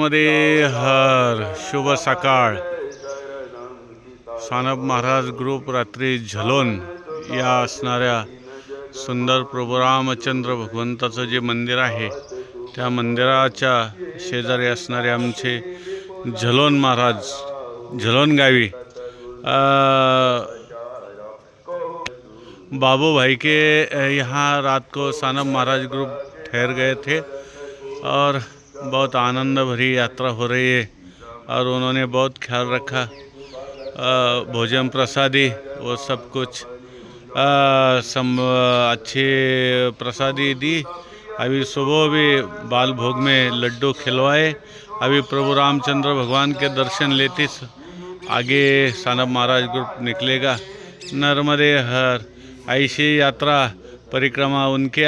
नर्मदे हर शुभ सकाळ. सानप महाराज ग्रुप रात्री झलोन या असणाऱ्या सुंदर प्रभू रामचंद्र भगवंताचं जे मंदिर आहे त्या मंदिराच्या शेजारी असणारे आमचे झलोन महाराज झलोन गावी. बाबू भाई के यहाँ रात को सानब महाराज ग्रुप ठहर गए थे और बहुत आनंद भरी यात्रा हो रही है और उन्होंने बहुत ख्याल रखा। भोजन प्रसादी, वो सब कुछ। सम, अच्छी प्रसादी दी। अभी सुबह भी बाल भोग में लड्डू खिलवाए। अभी प्रभु रामचंद्र भगवान के दर्शन लेते आगे सानप महाराज ग्रुप निकलेगा। नर्मदे हर, ऐसी यात्रा, परिक्रमा उनके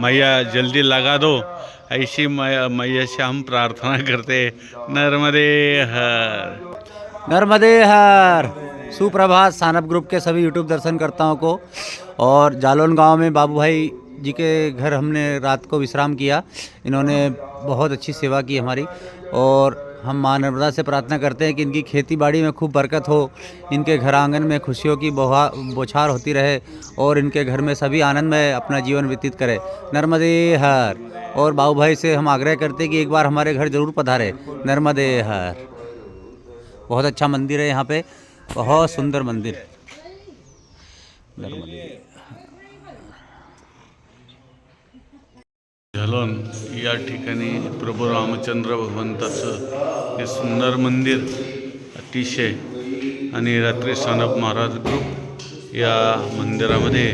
मैया जल्दी लगा दो। ऐसी मैया से हम प्रार्थना करते, नर्मदे हर। नर्मदे हर। सुप्रभात सानप ग्रुप के सभी यूट्यूब दर्शनकर्ताओं को और जालौन गाँव में बाबू भाई जी के घर हमने रात को विश्राम किया। इन्होंने बहुत अच्छी सेवा की हमारी और हम माँ नर्मदा से प्रार्थना करते हैं कि इनकी खेती बाड़ी में खूब बरकत हो, इनके घर आँगन में खुशियों की बौहा, बौछार होती रहे और इनके घर में सभी आनंद में अपना जीवन व्यतीत करें। नर्मदे हर। और बाबू भाई से हम आग्रह करते हैं कि एक बार हमारे घर ज़रूर पधारे। नर्मदे हर। बहुत अच्छा मंदिर है यहाँ पे। बहुत सुंदर मंदिर। नर्मदे। झलोन या ठिकाणी प्रभू रामचंद्र भगवंताचं हे सुंदर मंदिर अतिशय आणि रात्री सानप महाराज ग्रुप या मंदिरामध्ये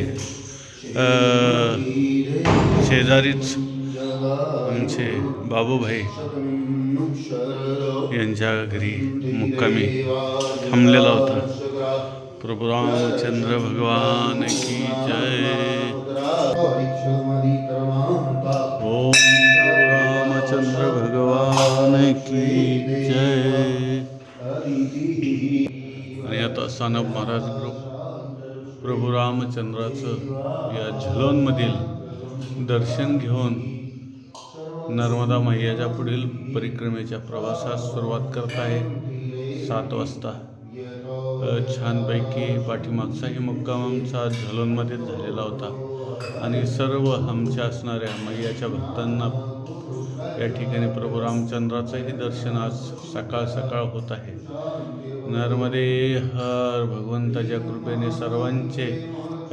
शेजारीच आमचे बाबूभाई यांच्या घरी मुक्कामी थांबलेला होता. प्रभू रामचंद्र भगवान की जय. सानब महाराज प्रभू रामचंद्राचं या झलोनमधील दर्शन घेऊन नर्मदा मैयाच्या पुढील परिक्रमेच्या प्रवासास सुरुवात करत आहे. सात वाजता. छानपैकी पाठीमागचाही मुक्काम आमचा झलोनमध्येच झालेला होता. आणि सर्व आमच्या असणाऱ्या मैयाच्या भक्तांना या ठिकाणी प्रभू रामचंद्राचंही दर्शन आज सकाळ सकाळ होत आहे. नर्मदे हर भगवंताच्या कृपेने सर्वांचे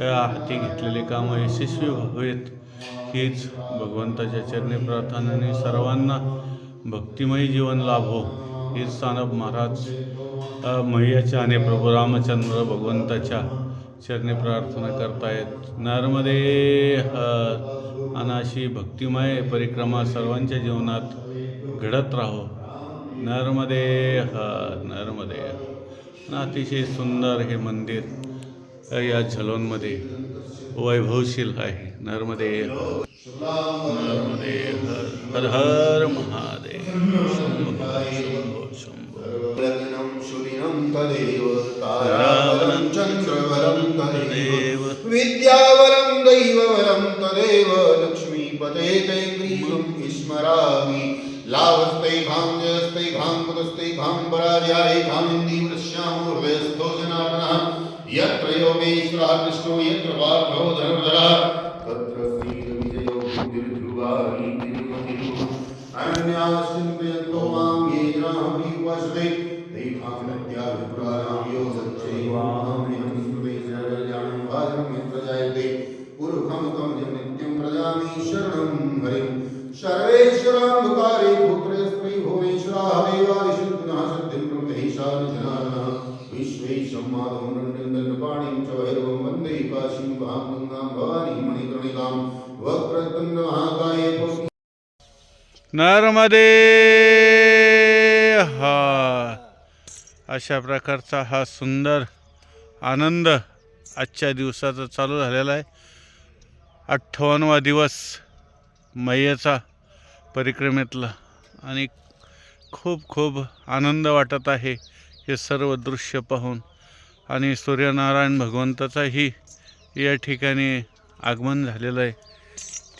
हाती घेतलेले कामं यशस्वी व्हावेत हीच भगवंताच्या चरणी प्रार्थनाने सर्वांना भक्तिमय जीवन लाभो हो, हीच सानप महाराज अ, मैयाच्या आणि प्रभू रामचंद्र भगवंताच्या चरणी प्रार्थना करतायत. नर्मदे हर आणि अशी भक्तिमय परिक्रमा सर्वांच्या जीवनात घडत राहो. नर्मदे हर नर्मदे अतिशय सुंदर हे मंदिर या झलोनमध्ये वैभवशील आहे. नर्मदे हर नर्मदे हर. हर हर महादेव. शंभो शंभो शंभो. स्मरामि। लाभस्तैभां जयस्तैभां पुतस्तैभां पराजयायैभामिन्दीवृश्यामो हृदयस्थो जनार्दनः। यत्र योगेश्वरः, कृष्णो यत्र पार्थो धनुर्धरः। तत्र श्रीरविजयो बुद्धिर्ध्रुवा नीतिर्मतिः अनन्याश्चिन्तयन्तो माँ ये जनाः विवशते नर्मदे हा. अशा प्रकारचा हा सुंदर आनंद आजच्या दिवसाचा चालू झालेला आहे. अठ्ठावन्नवा दिवस मैयाचा परिक्रमेतला. आणि खूप खूप आनंद वाटत आहे हे सर्व दृश्य पाहून. आणि सूर्यनारायण भगवंताचाही या ठिकाणी आगमन झालेलं आहे.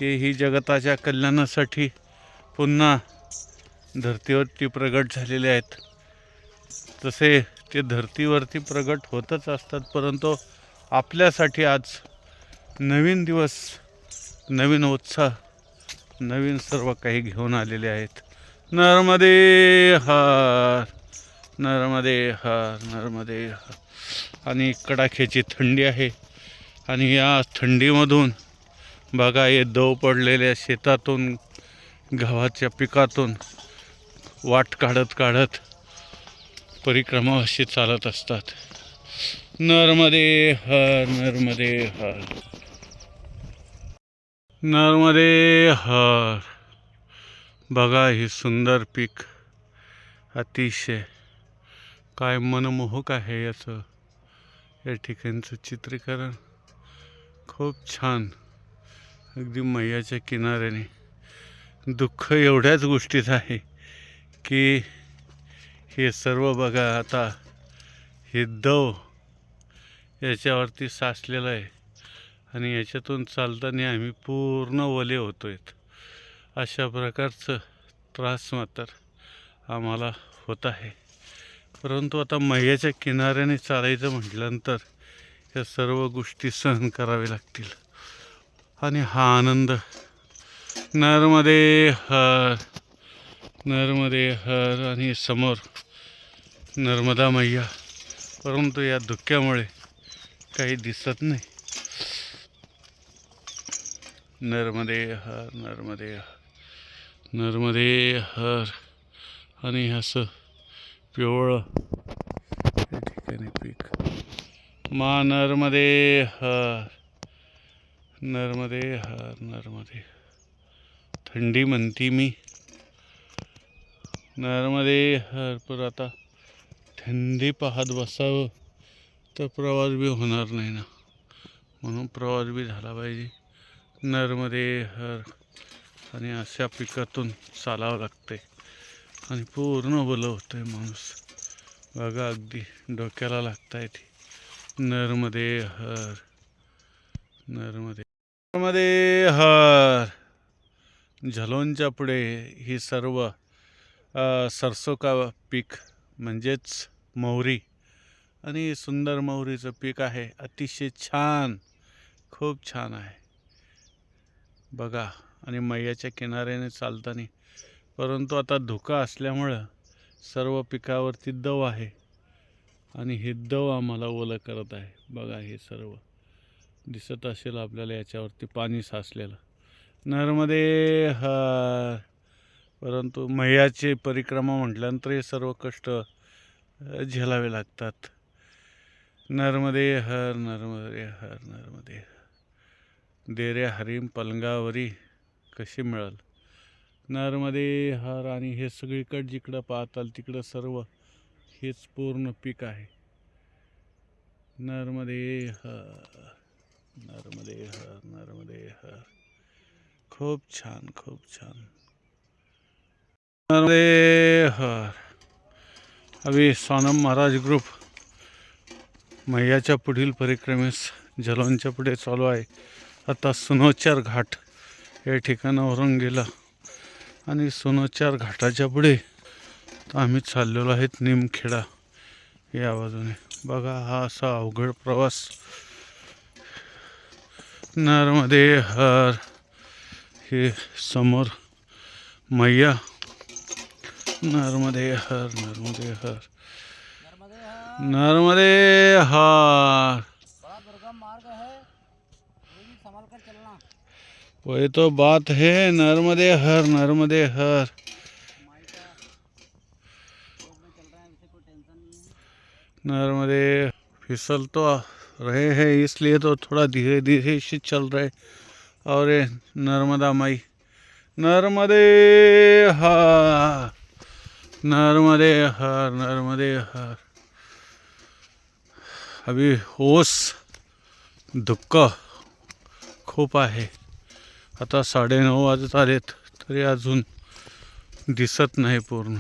तेही जगताच्या कल्याणासाठी पुन्हा धरतीवरती प्रगट झालेले आहेत. तसे ते धरतीवरती प्रगट होतच असतात परंतु आपल्यासाठी आज नवीन दिवस नवीन उत्साह नवीन सर्व काही घेऊन आलेले आहेत. नर्मदे हार नर्मदे हार नर्मदे हार. आणि कडाख्याची थंडी आहे. आणि या थंडीमधून बघा हे दव पडलेल्या शेतातून गव्हाच्या पिकातून वाट काढत काढत परिक्रमा अशी चालत असतात. नर्मदे हर नर्मदे हर. नर्मदे हर. बघा ही सुंदर पीक. अतिशय. काय मनमोहक आहे याचं. या ठिकाणचं चित्रीकरण. खूप छान. अगदी मैयाच्या किनाऱ्याने. दुःख एवढ्याच गोष्टीत आहे की हे सर्व बघा आता हे दव याच्यावरती साचलेलं आहे आणि याच्यातून चालताना आम्ही पूर्ण ओले होतो आहेत अशा प्रकारचं त्रास मात्र आम्हाला होत आहे. परंतु आता मैयाच्या किनाऱ्याने चालायचं म्हटल्यानंतर या सर्व गोष्टी सहन कराव्या लागतील. आणि हा आनंद नरमध्ये हर नर्मदे हर आणि समोर नर्मदा मैया. परंतु या धुक्यामुळे काही दिसत नाही. नर्मदे हर नर्मदे हर नर्मदे हर आणि असं पिवळं या ठिकाणी पीक. मा नर्मदे हर नर्मदे हर नर्मदे थंडी म्हणती मी. नर्मदे हर पर आता थंडी पाहत बसावं तर प्रवास बी होणार नाही ना. म्हणून प्रवास बी झाला पाहिजे. नर्मदे हर आणि अशा पिकातून चालावं लागते आणि पूर्ण बलं होतंय माणूस. बघा अगदी डोक्याला लागताय ती नर्मदे हर नर्मदे नर्मदे हर. झलोनच्या पुढे ही सर्व सरसो का पीक म्हणजेच मोहरी आणि सुंदर मोहरीचं पीक आहे. अतिशय छान खूप छान आहे. बघा आणि मैयाच्या किनाऱ्याने चालताना. परंतु आता धुका असल्यामुळं सर्व पिकावरती दव आहे. आणि हे दव आम्हाला ओलं करत आहे. बघा हे सर्व. दिसत असेल आपल्याला याच्यावरती पाणी साचलेलं. नर्मदे हर परंतु मैयाची परिक्रमा म्हटल्यानंतर हे सर्व कष्ट झेलावे लागतात. नर्मदे हर नर्मदे हर नर्मदे देरे हरिम पलंगावरी कशी मिळल? नर्मदे हर आणि हे सगळीकडे जिकडं पाहताल तिकडं सर्व हेच पूर्ण पीक आहे. नर्मदे हर नर्मदे हर नर्मदे हर. खूप छान खूप छान. अरे हर. अभी सोनम महाराज ग्रुप. मैयाच्या पुढील परिक्रमेस जलवनच्या पुढे चालू आहे. आता सुनोचार घाट या ठिकाणावरून गेला. आणि सुनोचार घाटाच्या पुढे आम्ही चाललेलो आहेत निमखेडा या बाजूने. बघा हा असा अवघड प्रवास. नर्मदे हर. हे समोर मैया। नर्मदे हर नर्मदे हर नर्मदे हर वही तो बात है नर्मदे हर नर्मदे हर नर्मदे फिसल तो रहे हैं, इसलिए तो थोड़ा धीरे धीरे से चल रहे। और ये नर्मदा माई। नर्मदे हर नर्मदे हर नर्मदे हर अभी ओस धुक्का खूप आहे. आता साडेनऊ वाजत आलेत तरी अजून दिसत नाही पूर्ण.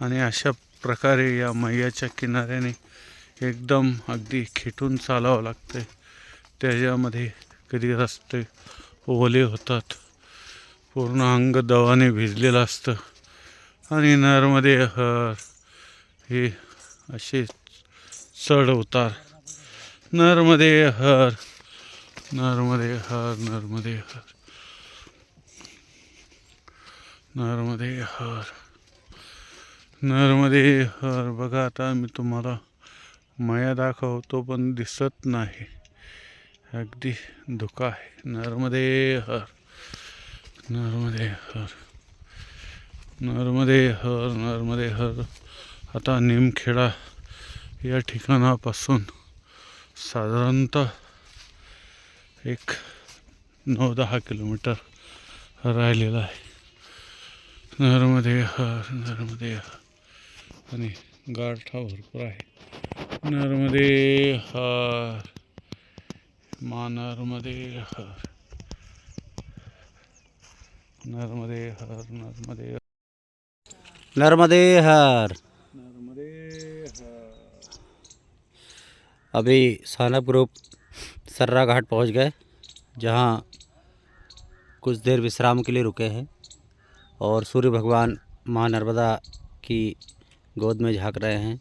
आणि अशा प्रकारे या मैयाच्या किनाऱ्याने एकदम अगदी खेटून चालावं लागते त्याच्यामध्ये कधी रस्ते ओले होतात. पूर्ण अंग दवाने भिजलेलं असतं. आणि नर्मदे हर हे असे चढ उतार. नर्मदे हर नर्मदे हर नर्मदे हर. नर्मदे हर नर्मदे हर. बघा आता मी तुम्हाला माया दाखवतो पण दिसत नाही. अगदी धुका आहे. नर्मदे हर नर्मदे हर नर्मदे हर नर्मदे हर. आता निमखेडा या ठिकाणापासून साधारणतः एक नऊ दहा किलोमीटर राहिलेला आहे. नर्मदे हर नर्मदे हर. आणि गारठा भरपूर आहे. नर्मदे हर. मा नर्मदे हर नर्मदे हर नर्मदे नर्मदे हर नर्मदे हर अभी सानप ग्रुप सर्रा घाट पहुँच गए जहाँ कुछ देर विश्राम के लिए रुके हैं और सूर्य भगवान माँ नर्मदा की गोद में झाँक रहे हैं।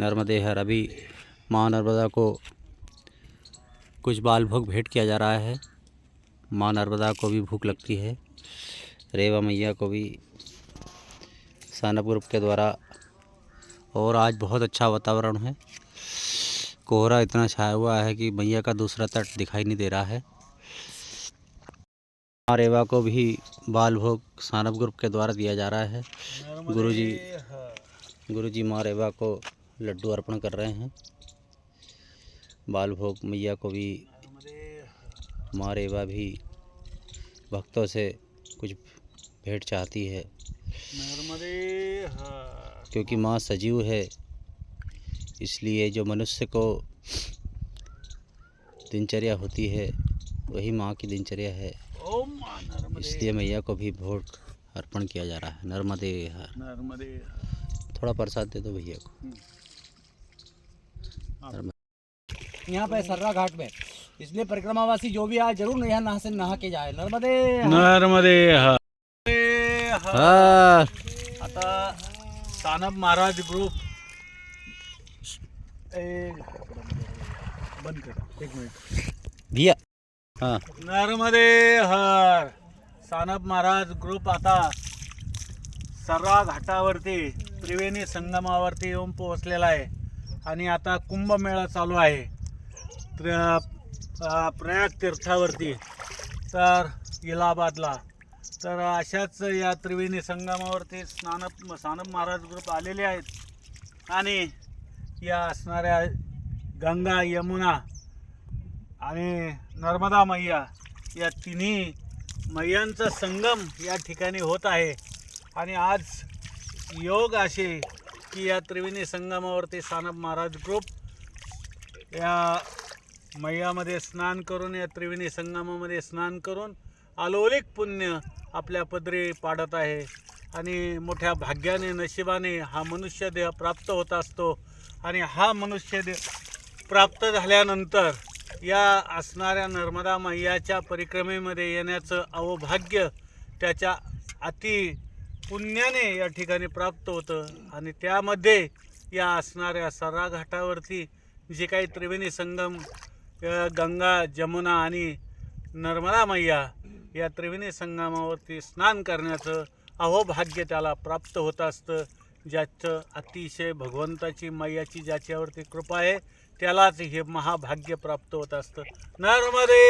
नर्मदे हर अभी माँ नर्मदा को कुछ बाल भोग भेंट किया जा रहा है। माँ नर्मदा को भी भूख लगती है। रेवा मैया को भी सानप ग्रुप के द्वारा और आज बहुत अच्छा वातावरण है। कोहरा इतना छाया हुआ है कि मैया का दूसरा तट दिखाई नहीं दे रहा है। माँ रेवा को भी बाल भोग सानप ग्रुप के द्वारा दिया जा रहा है। गुरुजी गुरुजी माँ रेवा को लड्डू अर्पण कर रहे हैं। बाल भोग मैया को भी माँ रेवा भी भक्तों से कुछ भेंट चाहती है। क्योंकि माँ सजीव है इसलिए जो मनुष्य को दिनचर्या होती है वही माँ की दिनचर्या है। इसलिए मैया को भी भोग अर्पण किया जा रहा है। नर्मदे नर्मदे हर थोड़ा प्रसाद दे दो भैया को। यहाँ पे सर्रा घाट पे इसलिए परिक्रमावासी जो भी आए जरूर यहाँ नहा से नहा के जाए। नर्मदे नर्मदे आता सानप महाराज ग्रुप। बंद कर एक मिनिट। भैया हाँ। नर्मदे हर। सानप महाराज ग्रुप आता सर्रा घाटावरती त्रिवेणी संगमावरती येऊन पोहोचलेला आहे. आणि आता कुंभमेळा चालू आहे. प्रयाग तीर्थावरती. तर इलाहाबादला. तर अशाच या त्रिवेणी संगमावरती स्नानप सानप महाराज ग्रुप आलेले आहेत. आणि या असणाऱ्या गंगा यमुना आणि नर्मदा मैया या तिन्ही मैयांचा संगम या ठिकाणी होत आहे. आणि आज योग असे की या त्रिवेणी संगमावरती सानप महाराज ग्रुप या मैयामध्ये स्नान करून या त्रिवेणी संगमामध्ये स्नान करून अलौलिक पुण्य आपल्या पदरी पाडत आहे. आणि मोठ्या भाग्याने नशिबाने हा मनुष्य देह प्राप्त होत असतो. आणि हा मनुष्य देह प्राप्त झाल्यानंतर या असणाऱ्या नर्मदा मैयाच्या परिक्रमेमध्ये येण्याचं अवभाग्य त्याच्या अति पुण्याने या ठिकाणी प्राप्त होतं. आणि त्यामध्ये या असणाऱ्या सर्रा घाटावरती जे काही त्रिवेणी संगम गंगा जमुना आणि नर्मदा मैया या त्रिवेणी संगमावरती स्नान करण्याचं अहोभाग्य त्याला प्राप्त होत असतं ज्याचं अतिशय भगवंताची मैयाची ज्याच्यावरती कृपा आहे त्यालाच हे महाभाग्य प्राप्त होत असतं. नर्मदे!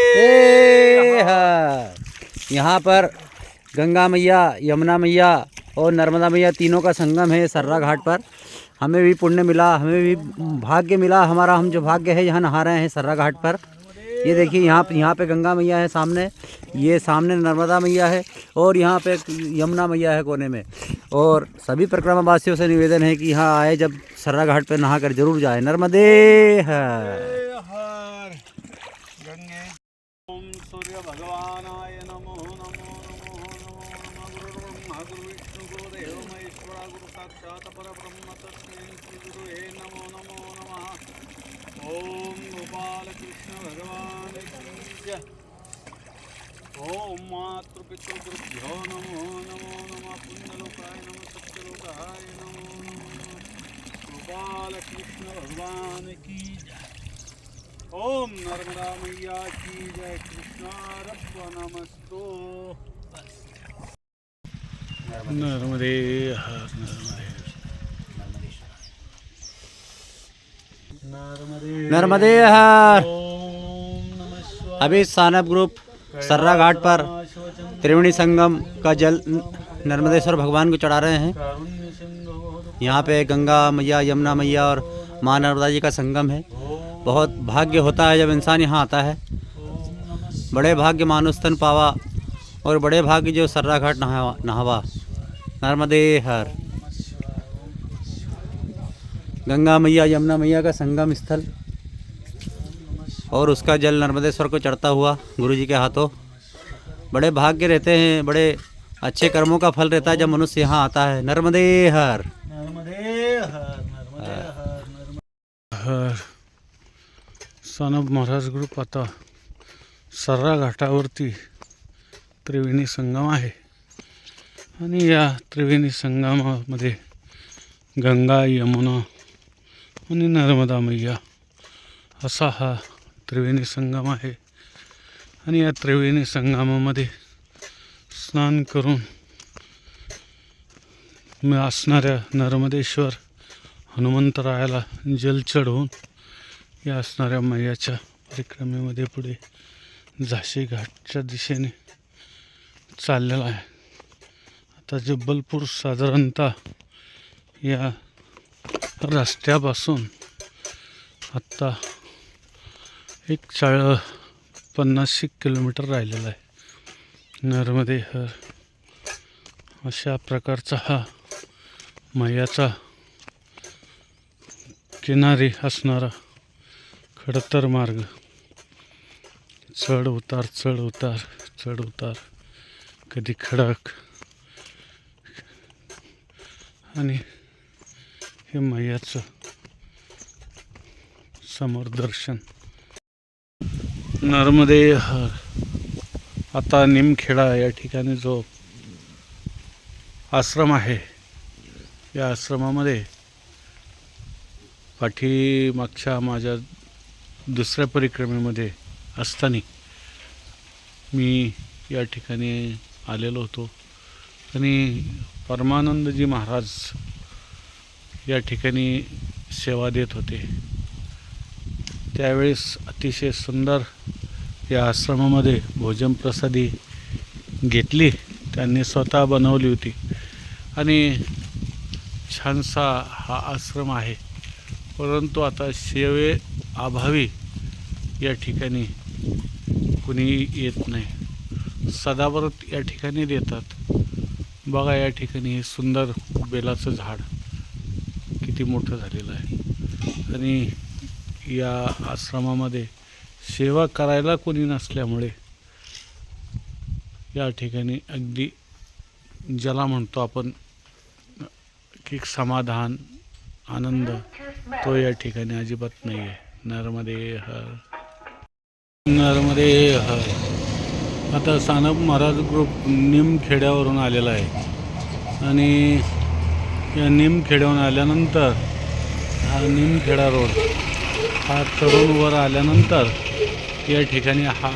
यहाँ पर गंगा मैया यमुना मैया और नर्मदा मैया तीनों का संगम है सर्रा घाट पर। हमें भी पुण्य मिला, हमें भी भाग्य मिला, हमारा हम जो भाग्य है, यहाँ नहा रहे हैं सर्रा घाट पर। ये देखिए, यहाँ यहाँ पे गंगा मैया है सामने, ये सामने नर्मदा मैया है, और यहाँ पे यमुना मैया है कोने में। और सभी परिक्रमावासियों से निवेदन है कि यहाँ आए जब सर्रा घाट पर नहा कर ज़रूर जाए। नर्मदे हर ओम गोपालकृष्ण भगवान ओम मातृपितृभ्यो नमो नमो नमः। पुण्यलोकाय नमः सत्यलोकाय नमो नमः। गोपालकृष्ण भगवान की जय। ओम नर्मदा मैया की जय। कृष्णारत्व नमस्तो। नर्मदे हर नर्मदे। नर्मदे हर अभी सानब ग्रुप सर्रा घाट पर त्रिवेणी संगम का जल नर्मदेश्वर भगवान को चढ़ा रहे हैं। यहाँ पे गंगा मैया, यमुना मैया और माँ नर्मदा जी का संगम है। बहुत भाग्य होता है जब इंसान यहाँ आता है। बड़े भाग्य मानुस्तन पावा और बड़े भाग्य जो सर्रा घाट नहावा। नहावा नर्मदे हर गंगा मैया यमुना मैया का संगम स्थल। और उसका जल नर्मदेश्वर को चढ़ता हुआ गुरु जी के हाथों। बड़े भाग्य रहते हैं बड़े अच्छे कर्मों का फल रहता है जब मनुष्य यहाँ आता है। नर्मदे हर। नर्मदे हर नर्मदे हर नर्मदे हर। सानप महाराज ग्रुप आता। सर्रा घाटावरती त्रिवेणी संगम आहे। आणि या त्रिवेणी संगमामध्ये गंगा यमुना आणि नर्मदा मैया असा हा त्रिवेणी संगम आहे. आणि या त्रिवेणी संगमामध्ये स्नान करून असणाऱ्या नर्मदेश्वर हनुमंतरायाला जल चढवून या असणाऱ्या मैयाच्या परिक्रमेमध्ये पुढे झाशी घाटच्या दिशेने चाललेला आहे. आता जबलपूर साधारणतः या रस्त्यापासून आत्ता एक चाळ पन्नासशे किलोमीटर राहिलेला आहे. नर्मदे हर. अशा प्रकारचा हा मैयाचा किनारी असणारा खडतर मार्ग. चढ उतार चढ उतार चढ उतार. कधी खडक. आणि हे मैयाचं समोर दर्शन. नर्मदे हर. आता निमखेडा या ठिकाणी जो आश्रम आहे या आश्रमामध्ये पाठीमागच्या माझ्या दुसऱ्या परिक्रमेमध्ये असताना मी या ठिकाणी आलेलो होतो. आणि परमानंदजी महाराज या ठिकाणी सेवा देत होते. त्यावेळेस अतिशय सुंदर या आश्रमामध्ये भोजन प्रसादी घेतली. त्यांनी स्वतः बनवली होती. आणि छानसा हा आश्रम आहे. परंतु आता सेवे अभावी या ठिकाणी कुणी येत नाही. सदाव्रत या ठिकाणी देतात. बघा या ठिकाणी हे सुंदर बेलाचं झाड. किती मोठं झालेलं आहे. आणि या आश्रमामध्ये सेवा करायला कोणी नसल्यामुळे या ठिकाणी अगदी ज्याला म्हणतो आपण की समाधान आनंद तो या ठिकाणी अजिबात नाही आहे. नर्मदे हर. नर्मदे हर. आता सानप महाराज ग्रुप निमखेड्यावरून आलेला आहे. आणि या निमखेड्याहून आल्यानंतर हा निमखेडा रोड हा चढून वर आल्यानंतर या ठिकाणी हा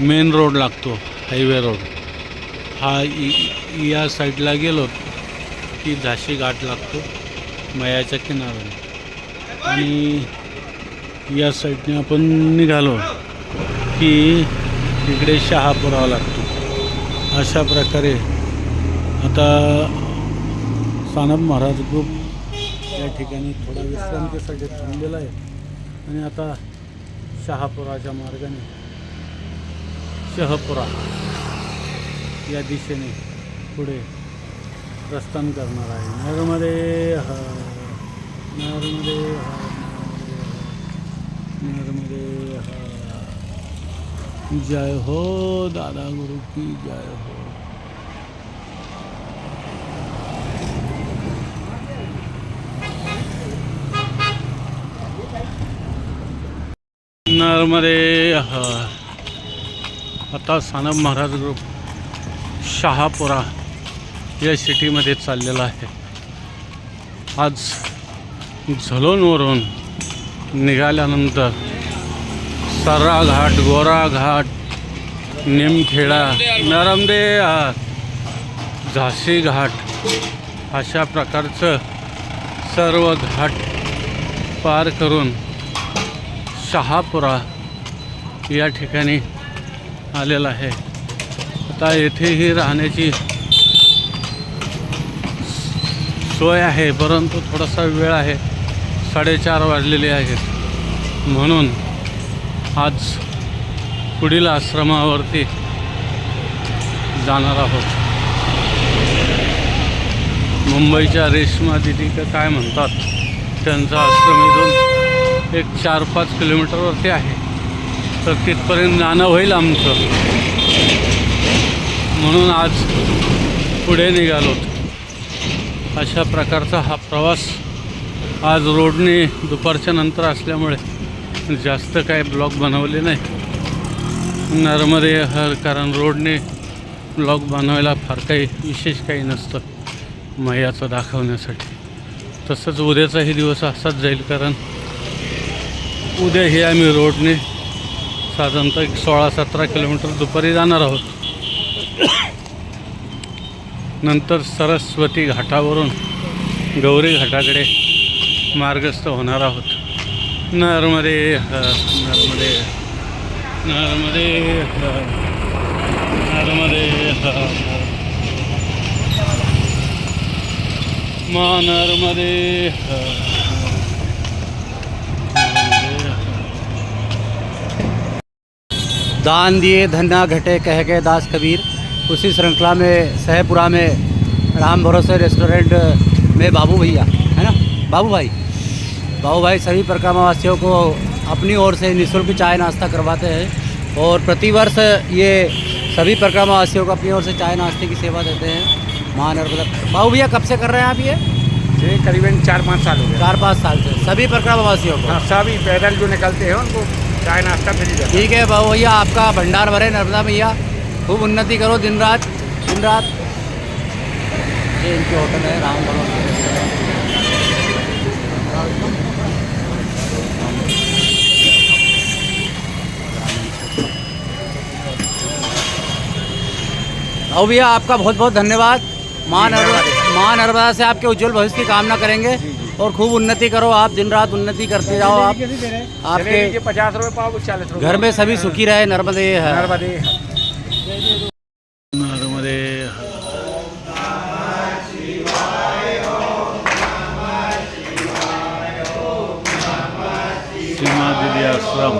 मेन रोड लागतो हायवे रोड हा इ- या साईडला गेलो की झाशी घाट लागतो मयाच्या किनाऱ्याने. आणि या साईडने आपण निघालो की इकडे शहापुरावा लागतो. अशा प्रकारे आता सानप महाराज ग्रुप या ठिकाणी थोडा विश्रांतीसाठी थांबलेला आहे. आणि आता शहापुराच्या मार्गाने शहपुरा या दिशेने पुढे प्रस्थान करणार आहे. नर्मदे हर नर्मदे नर्मदे जय हो दादा गुरु की जय हो. नर्मदे आता सानप महाराज ग्रुप शहापुरा या सिटीमध्ये चाललेला आहे. आज झलोनवरून निघाल्यानंतर सर्रा घाट गोरा घाट निमखेडा नरमदे झाशी घाट अशा प्रकारचं सर्व घाट पार करून शहापुरा या ठिकाणी आलेला आहे. आता येथेही राहण्याची सोय आहे परंतु थोडासा वेळ आहे. साडेचार वाजलेले आहेत. म्हणून आज पुढील आश्रमावरती जाणार आहोत. मुंबईच्या रेश्मा दिदी का काय म्हणतात? त्यांचा आश्रम इथून एक चार पाच किलोमीटरवरती आहे. तर तिथपर्यंत जाणं होईल आमचं. म्हणून आज पुढे निघालो. अशा प्रकारचा हा प्रवास आज रोडने दुपारच्या नंतर असल्यामुळे जास्त काय ब्लॉग बनवले नाही. नर्मदे हर कारण रोडने ब्लॉग बनवायला फार काही विशेष काही नसतं मैयाचं दाखवण्यासाठी. तसंच उद्याचाही दिवस असाच जाईल कारण उद्याही आम्ही रोडने साधारणतः एक सोळा सतरा किलोमीटर दुपारी जाणार आहोत. नंतर सरस्वती घाटावरून गौरी घाटाकडे मार्गस्थ होणार आहोत. नर्मदे हर नर्मदे नर्मदे नर्मदे मा नर्मदे दान दिए धन्ना घटे कह के दास कबीर। उसी श्रृंखला में सहपुरा में राम भरोसे रेस्टोरेंट में बाबू भैया है ना? बाबू भाई। बाबू भाई सभी परिक्रमावासियों को अपनी ओर से निःशुल्क चाय नाश्ता करवाते हैं और प्रतिवर्ष ये सभी परिक्रमावासियों को अपनी ओर से चाय नाश्ते की सेवा देते हैं। माँ नर्मदा बाबू भैया कब से कर रहे हैं आप ये? ये करीबन चार पाँच साल हो गए। चार पाँच साल से। सभी परिक्रमावासियों को? हाँ सभी पैदल जो निकलते हैं उनको चाय नाश्ता फ्री देते ठीक है बाबू भैया आपका भंडार भरे नर्मदा भैया। खूब उन्नति करो दिन रात दिन रात। ये इनकी होटल है राम भवन। बाबू भैया आपका बहुत बहुत धन्यवाद। माँ नर्मदा माँ नर्मदा से आपके उज्जवल भविष्य की कामना करेंगे। और खूब उन्नति करो आप दिन रात उन्नति करते जाओ आप आपके पचास रुपए पाव चालीस रुपए घर में सभी सुखी रहे नर्मदे नर्मदे नर्मदे हर सीमा दिदी आश्रम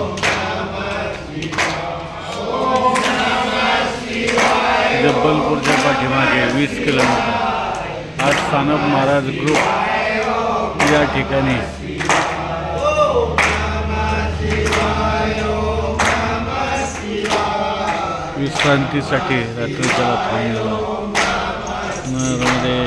पाठीमागे वीस किलोमीटर। आज सानप महाराज ग्रुप या ठिकाणी. विश्रांतीसाठी रात्रीच्याला थांबलेला नर्मदे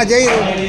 हाँ जय